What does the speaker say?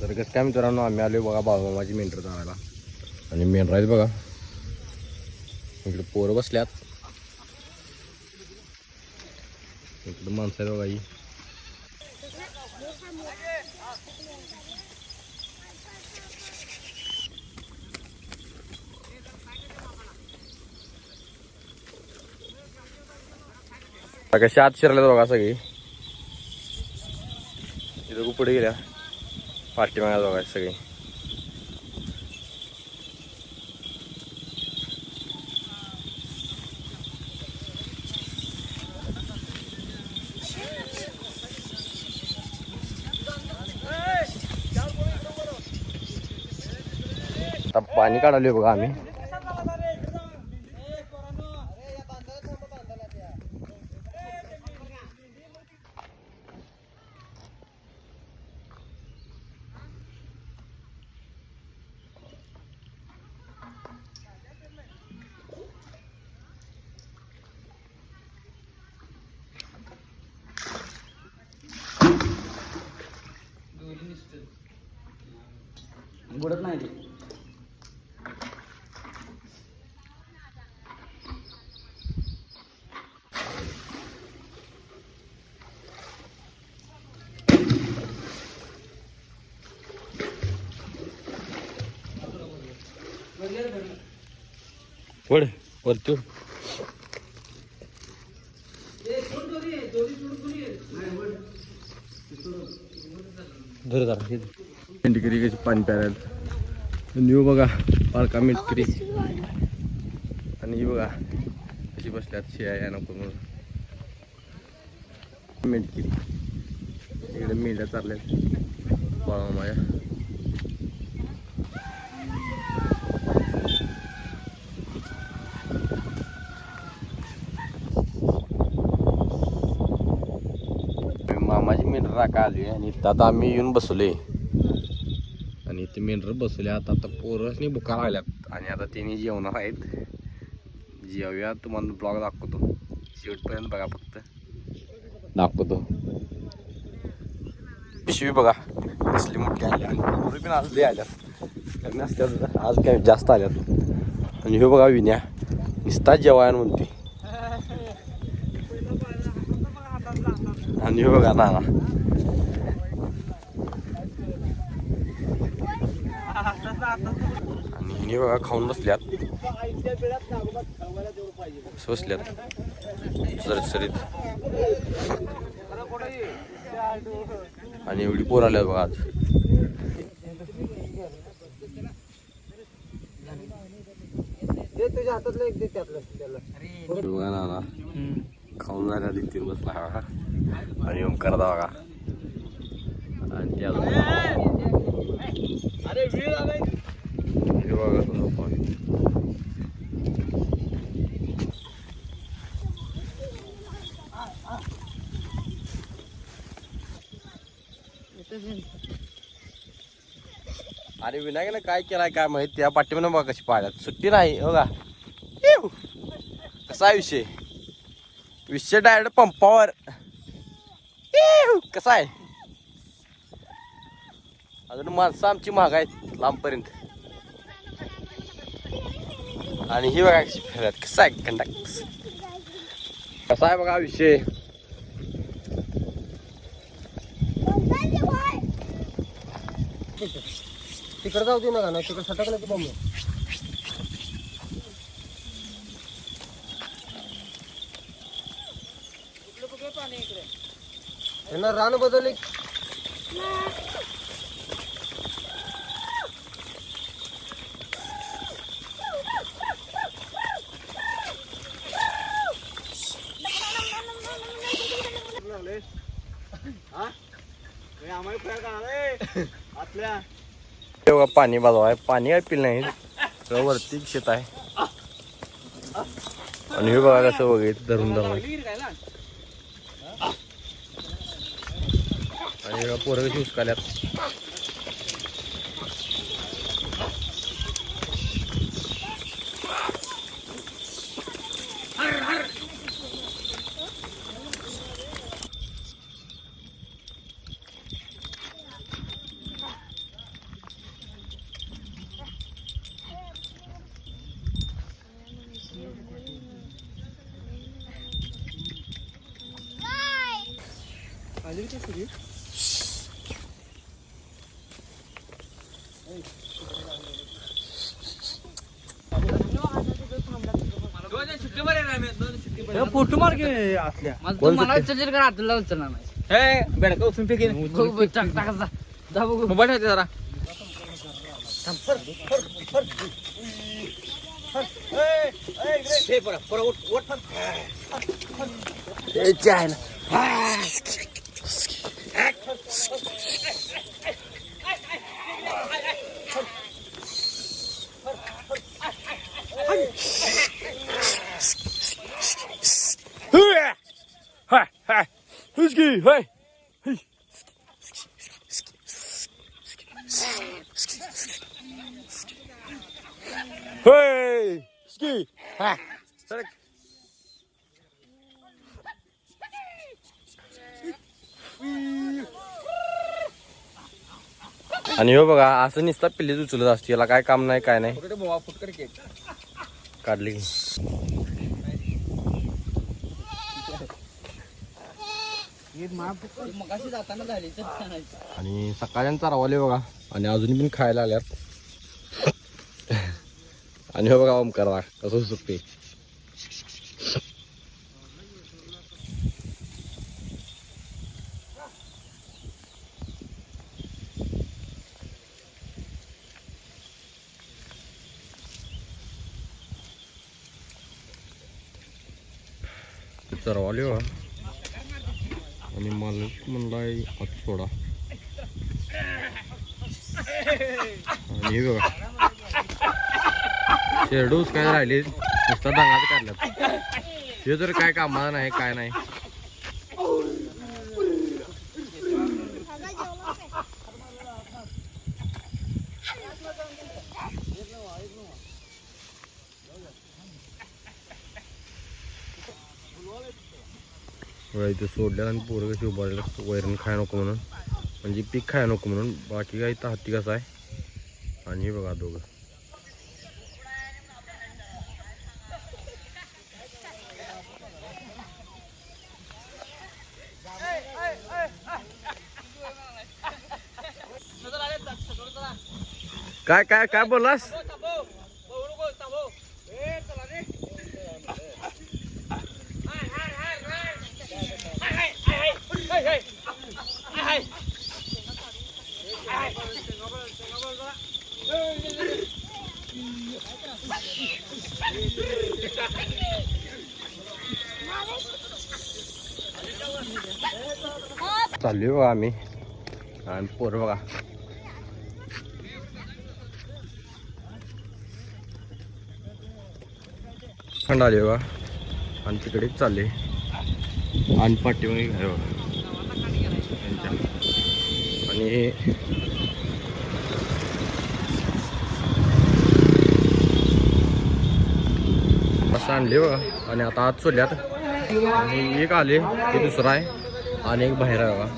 तर कसं काय मित्रांनो आम्ही आलो बघा बाळूमामाची मेंढर चालायला आणि मेंढर आहेत बघा. इकडे पोरं बसल्यात. इकडे माणसं आहेत बघा ही. कशी आत शिरल्यात बघा सगळी. इथं कुठे गेल्या. पाठीमागा बघा सगळी. आता पाणी काढालोय बघा आम्ही. उघडत नाही ते. वड वरती धर धर जरा हे मेंढकरी कशी पाणी प्यायला न्यू बघा पालका मेंढकरी आणि ही बघा कशी बसल्यात शिया या नको म्हणून मेंढकरी इकडे मेंढ्या चालल्यात बाळा माया मामाची मेंढर राखा आली आणि इथं आता आम्ही येऊन बसलोय आणि इथे मेंढर बसले. आता आता पोरसनी भुका लागल्यात. आणि आता तिने जेवणार आहेत. जेवूया. तुम्हाला ब्लॉग दाखवतो. शेवटपर्यंत बघा फक्त. दाखवतो. पिशवी बघा. कसली मोठी आली. आणि पोरं पण आज लई आल्यात कमी असत्यात आज काय जास्त आल्यात. आणि हे बघा विन्या. नुसता जेवायला म्हणते. आणि हे बघा नाना. आणि हिने बघा खाऊन बसल्यात. बसल्यात. सरीत सरीत आणि एवढी पोर आल्यात बघा आज. हे बघा नाना खाऊन झाल्या तिथे बसला बघा आणि ओंकार दा बघा. आणि ते अजून अरे वेळ अरे विनायकनं काय केलाय काय माहीत त्या पाठीमानं बघा कशी पाहिल्यात सुट्टी नाही हो का? कसा आहे विषय? विषय डायरेक्ट पंपावर. कसा आहे? अजून माणसं आमची महाग आहेत लांबपर्यंत. आणि ही बघा कशी फिरत कसा आहे कंडक्ट कसा आहे बघा विषय? तिकडे जाऊ दे नका ना तिकडे सटकलं की बॉम्ब त्यांना रान बदलले. हे? बघा पाणी बाजू आहे. पाणी काय पिल नाही. वरती शेत आहे. आणि हे बघा कसं वगैरे धरून धरून. आणि पोरं कशी उचकाल्यात फोटो मार असल्या कोण मला? उचलशील का आतला उचलणार नाही. बेडका उचलून फेकेन बघ, टाक टाक जा. जा बघू. मोबाईल ठेवते जरा. Hüzgü, hey. Hey, ski. Ha. Sarık. आणि हो बघा असं नुसता पिल्लीच उचलत असते याला काय काम नाही काय नाही. काढली. आणि सकाळच्या चारवाले बघा आणि अजून पण खायला आल्यात. आणि हो बघा ओमकार कसं सुटते चरवाले बघा. आणि मालक म्हणला आज सोडा. आणि हे बघा. शेरडूस काय राहिले नुसता दांगाच काढल्यात. हे तर काय कामाला नाही काय नाही. बघा इथे सोडल्या आणि पोरं कशी उभारले वैरण खाय नको म्हणून. म्हणजे पीक खाय नको म्हणून. बाकी काही तर हत्ती कसं आहे? आणि हे बघा दोघं. काय काय काय बोललास? चाललोय बघा आम्ही. आणि पोर बघा. थंड आले बघा. आणि तिकडेच चालले आणि पाठीमागे आहे बघा. आणि आणले बघा. आणि आता आज सोडल्यात आणि एक आले ते दुसरा आहे. आणि एक बाहेर आहे बघा.